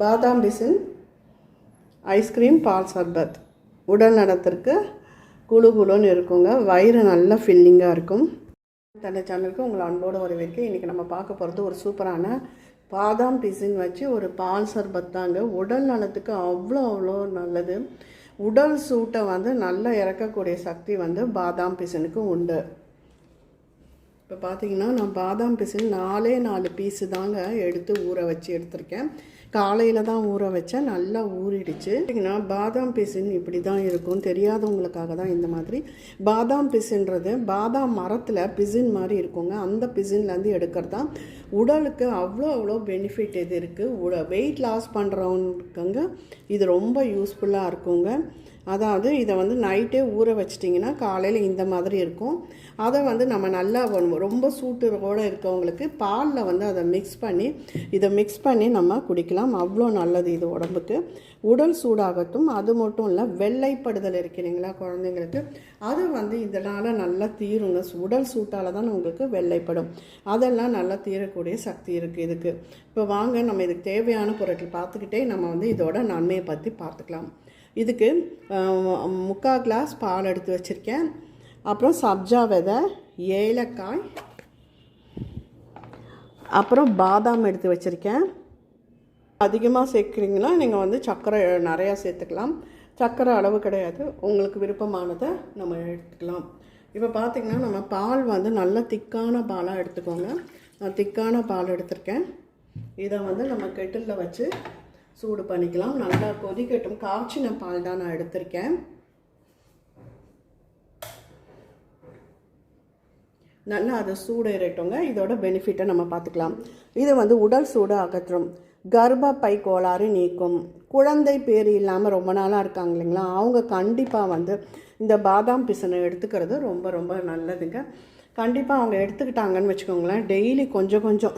பாதாம் பிசின் ஐஸ்கிரீம் பால் சர்பத். உடல் நலத்திற்கு குளு குழுன்னு இருக்குங்க. வயிறு நல்லா ஃபில்லிங்காக இருக்கும். தலை சேனலுக்கு உங்களை அன்போடு வரவேற்கு இன்றைக்கி நம்ம பார்க்க போகிறது ஒரு சூப்பரான பாதாம் பிசின் வச்சு ஒரு பால் சர்பத் தாங்க. உடல் நலத்துக்கு அவ்வளோ அவ்வளோ நல்லது. உடல் சூட்டை வந்து நல்லா இறக்கக்கூடிய சக்தி வந்து பாதாம் பிசினுக்கு உண்டு. இப்போ பார்த்தீங்கன்னா நான் பாதாம் பிசின் நாலே நாலு பீஸு தாங்க எடுத்து ஊற வச்சு எடுத்திருக்கேன். காலையில் தான் ஊற வச்சேன். நல்லா ஊறிடுச்சு. பார்த்தீங்கன்னா பாதாம் பிசின் இப்படி தான் இருக்கும். தெரியாதவங்களுக்காக தான் இந்த மாதிரி. பாதாம் பிசின்றது பாதாம் மரத்தில் பிசின் மாதிரி இருக்குங்க. அந்த பிசின்லேருந்து எடுக்கிறது தான் உடலுக்கு அவ்வளோ அவ்வளோ பெனிஃபிட் இது இருக்குது உட வெயிட் லாஸ் பண்ணுறவங்களுக்குங்க இது ரொம்ப யூஸ்ஃபுல்லாக இருக்குங்க. அதாவது இதை வந்து நைட்டே ஊற வச்சிட்டிங்கன்னா காலையில் இந்த மாதிரி இருக்கும். அதை வந்து நம்ம நல்லா பண்ணுவோம் ரொம்ப சூட்டுறோட இருக்கவங்களுக்கு பாலில் வந்து அதை மிக்ஸ் பண்ணி இதை மிக்ஸ் பண்ணி நம்ம குடிக்கலாம். அவ்வளோ நல்லது இது உடம்புக்கு. உடல் சூடாகட்டும் அது மட்டும் இல்லை வெள்ளைப்படுதல் இருக்கிறீங்களா குழந்தைங்களுக்கு? அது வந்து இதனால் நல்லா தீருங்க. உடல் சூட்டால் தான் உங்களுக்கு வெள்ளைப்படும். அதெல்லாம் நல்லா தீரக்கூடிய சக்தி இருக்குது இதுக்கு. இப்போ வாங்க நம்ம இதுக்கு தேவையான பொருட்கள் பார்த்துக்கிட்டே நம்ம வந்து இதோட நன்மையை பற்றி பார்த்துக்கலாம். இதுக்கு முக்கால் கிளாஸ் பால் எடுத்து வச்சுருக்கேன். அப்புறம் சப்ஜா விதை ஏலக்காய் அப்புறம் பாதாம் எடுத்து வச்சுருக்கேன். அதிகமாக சேர்க்குறீங்கன்னா நீங்கள் வந்து சர்க்கரை நிறையா சேர்த்துக்கலாம். சர்க்கரை அளவு கிடையாது. உங்களுக்கு விருப்பமானதை நம்ம எடுத்துக்கலாம். இப்போ பார்த்திங்கன்னா நம்ம பால் வந்து நல்ல திக்கான பாலாக எடுத்துக்கோங்க. நான் திக்கான பால் எடுத்திருக்கேன். இதை வந்து நம்ம கெட்டிலில் வச்சு சூடு பண்ணிக்கலாம். நல்லா கொதிக்கட்டும் காய்ச்சின பால் தான் நான் எடுத்திருக்கேன். நல்லா அது சூடு ஏறட்டுங்க இதோட பெனிஃபிட்டை நம்ம பார்த்துக்கலாம் இது வந்து உடல் சூடு அகற்றும். கர்ப்பப்பை கோளாறு நீக்கும். குழந்தை பேர் இல்லாமல் ரொம்ப நாளாக இருக்காங்க இல்லைங்களா? அவங்க கண்டிப்பாக வந்து இந்த பாதாம் பிசனை எடுத்துக்கிறது ரொம்ப ரொம்ப நல்லதுங்க. கண்டிப்பாக அவங்க எடுத்துக்கிட்டாங்கன்னு வச்சுக்கோங்களேன். டெய்லி கொஞ்சம் கொஞ்சம்.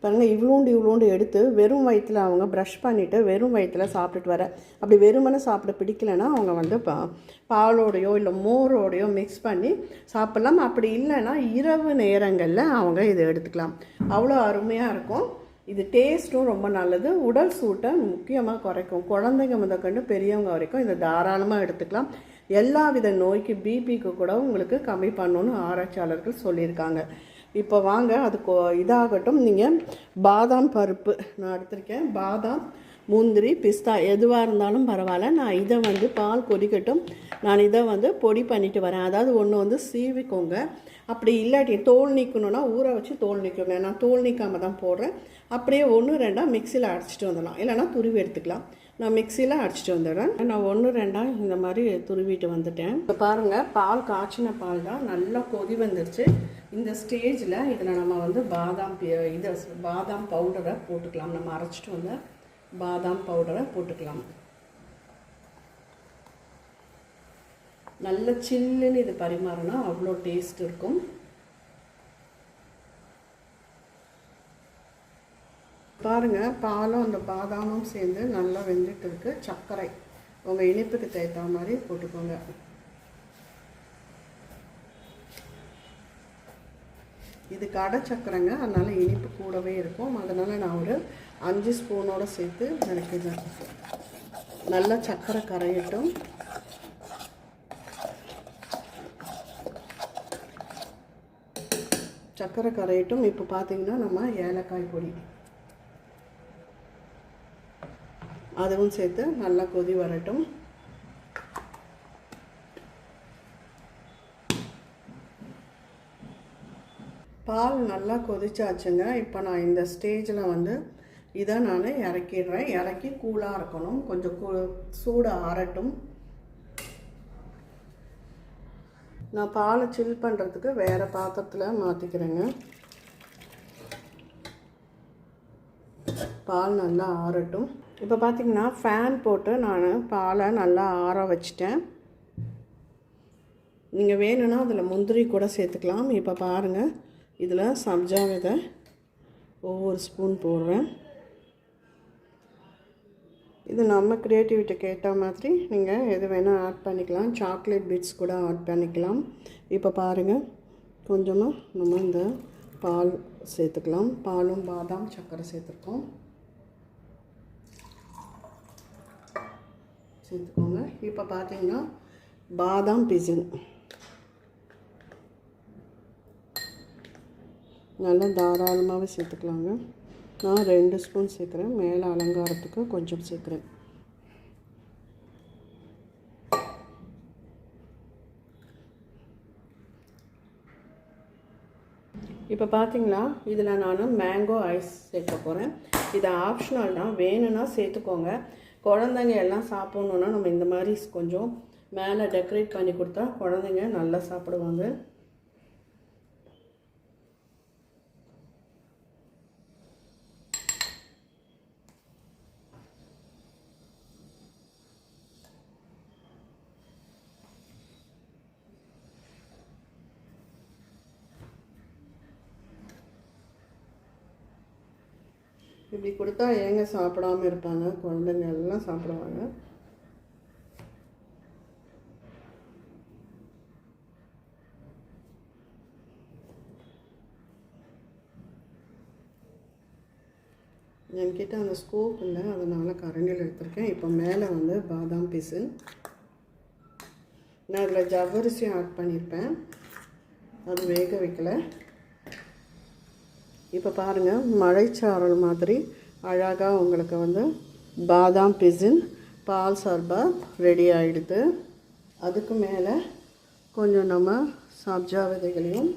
பாருங்கள் இவ்வளோண்டு இவ்வளோண்டு எடுத்து வெறும் வயிற்றில் அவங்க ப்ரஷ் பண்ணிவிட்டு வெறும் வயிற்றில் சாப்பிட்டுட்டு வர. அப்படி வெறுமனே சாப்பிட பிடிக்கலன்னா அவங்க வந்து பா பாலோடையோ இல்லை மோரோடையோ மிக்ஸ் பண்ணி சாப்பிட்லாம். அப்படி இல்லைன்னா இரவு நேரங்களில் அவங்க இதை எடுத்துக்கலாம். அவ்வளோ அருமையாக இருக்கும். இது டேஸ்ட்டும் ரொம்ப நல்லது. உடல் சூட்டை முக்கியமாக குறைக்கும். குழந்தைங்க முதற்கண்டு பெரியவங்க வரைக்கும் இதை தாராளமாக எடுத்துக்கலாம். எல்லா வித நோய்க்கு பிபிக்கு கூட உங்களுக்கு கம்மி பண்ணணும்னு ஆராய்ச்சியாளர்கள் சொல்லியிருக்காங்க. இப்போ வாங்க அது கொ- இதாகட்டும். நீங்கள் பாதாம் பருப்பு நான் எடுத்திருக்கேன். பாதாம் முந்திரி பிஸ்தா எதுவாக இருந்தாலும் பரவாயில்ல. நான் இதை வந்து பால் கொதிக்கட்டும். நான் இதை வந்து பொடி பண்ணிட்டு வரேன். அதாவது ஒன்று வந்து சீவிக்கோங்க. அப்படி இல்லாட்டி தோல் நீக்கணும்னா ஊற வச்சு தோல் நீக்கோங்க. நான் தோல் நீக்காமல் தான் போடுறேன். அப்படியே ஒன்று ரெண்டாக மிக்சியில் அடிச்சிட்டு வந்துடலாம். இல்லைன்னா துருவி எடுத்துக்கலாம். நான் மிக்சியில் அடிச்சிட்டு வந்துடுறேன். நான் ஒன்று ரெண்டாக இந்த மாதிரி துருவிட்டு வந்துட்டேன். இப்போ பாருங்கள் பால் காய்ச்சின பால் தான் நல்லா கொதி வந்துருச்சு. இந்த ஸ்டேஜில் இதில் நம்ம வந்து பாதாம் இதை பாதாம் பவுடரை போட்டுக்கலாம். நம்ம அரைச்சிட்டு வந்தேன் பாதாம் பவுடரை போட்டுக்கலாம். நல்ல சில்லுன்னு இது பரிமாறினா அவ்வளோ டேஸ்ட் இருக்கும். பாருங்க பாலும் அந்த பாதாமும் சேர்ந்து நல்லா வெந்துட்டு இருக்கு. சர்க்கரை உங்கள் இனிப்புக்கு தேய்த்த மாதிரி போட்டுக்கோங்க. இது கடை சக்கரைங்க அதனால இனிப்பு கூடவே இருக்கும். அதனால நான் ஒரு அஞ்சு ஸ்பூனோட சேர்த்து நினைக்கிறேன் நல்லா சர்க்கரை கரையட்டும். சர்க்கரை கரையட்டும். இப்போ பார்த்தீங்கன்னா நம்ம ஏலக்காய் பொடி. அதுவும் சேர்த்து நல்லா கொதி வரட்டும். பால் நல்லா கொதிச்சாச்சுங்க. இப்போ நான் இந்த ஸ்டேஜில் வந்து இதை நான் இறக்கிடுறேன். இறக்கி கூலாக இருக்கணும். கொஞ்சம் கூ சூடு ஆறட்டும். நான் பாலை சில் பண்ணுறதுக்கு வேறு பாத்திரத்தில் மாற்றிக்கிறேங்க பால் நல்லா ஆறட்டும். இப்போ பார்த்தீங்கன்னா ஃபேன் போட்டு நான் பாலை நல்லா ஆற வச்சிட்டேன். நீங்கள் வேணும்னா அதில் முந்திரி கூட சேர்த்துக்கலாம். இப்போ பாருங்கள் இதில் சப்ஜா விதை ஒவ்வொரு ஸ்பூன் போடுறேன். இது நம்ம க்ரியேட்டிவிட்டிக்கு ஏற்ற மாதிரி நீங்கள் எது வேணால் ஆட் பண்ணிக்கலாம். சாக்லேட் பிட்ஸ் கூட ஆட் பண்ணிக்கலாம். இப்போ பாருங்கள் கொஞ்சமாக நம்ம இந்த பால் சேர்த்துக்கலாம். பாலும் பாதாம் சர்க்கரை சேர்த்துருக்கோம். சேர்த்துக்கோங்க. இப்போ பார்த்தீங்கன்னா பாதாம் பிசின் நல்லா தாராளமாகவே சேர்த்துக்கலாங்க. நான் ரெண்டு ஸ்பூன் சேர்க்குறேன். மேலே அலங்காரத்துக்கு கொஞ்சம் சேர்க்குறேன். இப்போ பார்த்தீங்களா? இதில் நான் மேங்கோ ஐஸ் சேர்க்க போகிறேன். இது ஆப்ஷனல் தான். வேணும்னா சேர்த்துக்கோங்க. குழந்தைங்க எல்லாம் சாப்பிட்ணுன்னா நம்ம இந்த மாதிரி கொஞ்சம் மேலே டெக்கரேட் பண்ணி கொடுத்தா குழந்தைங்க நல்லா சாப்பிடுவாங்க. இப்படி கொடுத்தா ஏங்க சாப்பிடாம இருப்பாங்க? குழந்தைங்க எல்லாம் சாப்பிடுவாங்க. என்கிட்ட அந்த ஸ்கோப் இல்லை. அதனால் கரண்டியில் எடுத்திருக்கேன். இப்போ மேலே வந்து பாதாம் பீஸு நான் அதில் ஜவ்வரிசி ஆட் பண்ணியிருப்பேன். அது வேக வைக்கலை. இப்போ பாருங்கள் மழைச்சாரல் மாதிரி அழகாக உங்களுக்கு வந்து பாதாம் பிசின் பால் சர்பத் ரெடி ஆகிடுது அதுக்கு மேலே கொஞ்சம் நம்ம சப்ஜா விதைகளையும்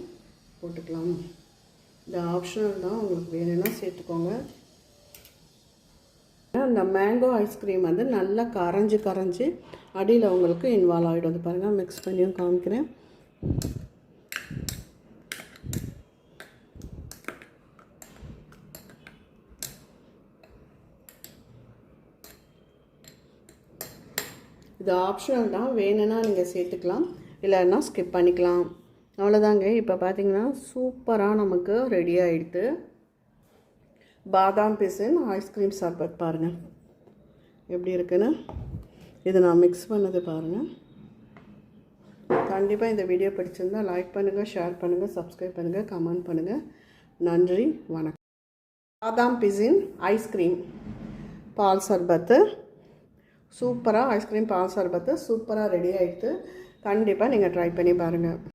போட்டுக்கலாம். இந்த ஆப்ஷனல் தான் உங்களுக்கு வேணும்னா சேர்த்துக்கோங்க. அந்த மேங்கோ ஐஸ்கிரீம் வந்து நல்லா கரைஞ்சி கரைஞ்சி அடியில் உங்களுக்கு இன்வால்வ் ஆகிடும் அது பாருங்கள் மிக்ஸ் பண்ணியும் காமிக்கிறேன். இது ஆப்ஷனல் தான். வேணும்னா நீங்கள் சேர்த்துக்கலாம். இல்லைன்னா ஸ்கிப் பண்ணிக்கலாம். அவ்வளோதாங்க இப்போ பார்த்தீங்கன்னா சூப்பராக நமக்கு ரெடி ஆகிடுது பாதாம் பிசின் ஐஸ்கிரீம் சர்பத் பாருங்கள் எப்படி இருக்குன்னு? இது நான் மிக்ஸ் பண்ணது பாருங்கள் கண்டிப்பாக இந்த வீடியோ பிடிச்சிருந்தால் லைக் பண்ணுங்கள் ஷேர் பண்ணுங்கள் சப்ஸ்கிரைப் பண்ணுங்கள் கமெண்ட் பண்ணுங்கள் நன்றி. வணக்கம். பாதாம் பிசின் ஐஸ்கிரீம் பால் சர்பத்து. சூப்பராக ஐஸ்கிரீம் பால் சர்பத்து சூப்பராக ரெடி ஆகிடுது கண்டிப்பாக நீங்கள் ட்ரை பண்ணி பாருங்கள்